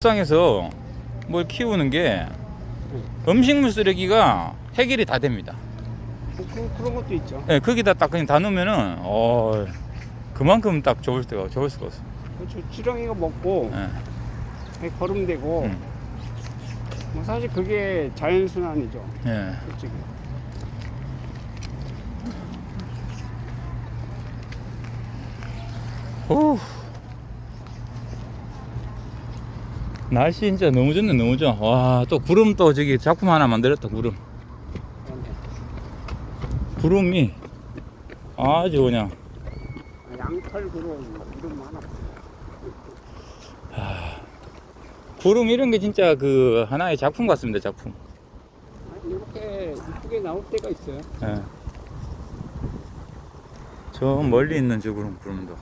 상에서 뭘 키우는 게 음식물 쓰레기가 해결이 다 됩니다. 뭐 그, 그런 것도 있죠. 예, 거기다 딱 그냥 다 넣으면은 어 그만큼 딱 좋을 때가 좋을 수가 없어. 그렇죠. 지렁이가 먹고 예, 거름되고 음, 뭐 사실 그게 자연순환이죠. 예. 솔직히. 오. 날씨 진짜 너무 좋네 너무 좋아. 와 또 구름 또 저기 작품 하나 만들었다 구름. 구름이 아주 그냥 양털 그런 이름 하나. 구름 이런 게 진짜 그 하나의 작품 같습니다 작품. 이렇게 이쁘게 나올 때가 있어요. 예. 저 멀리 있는 저 구름 구름도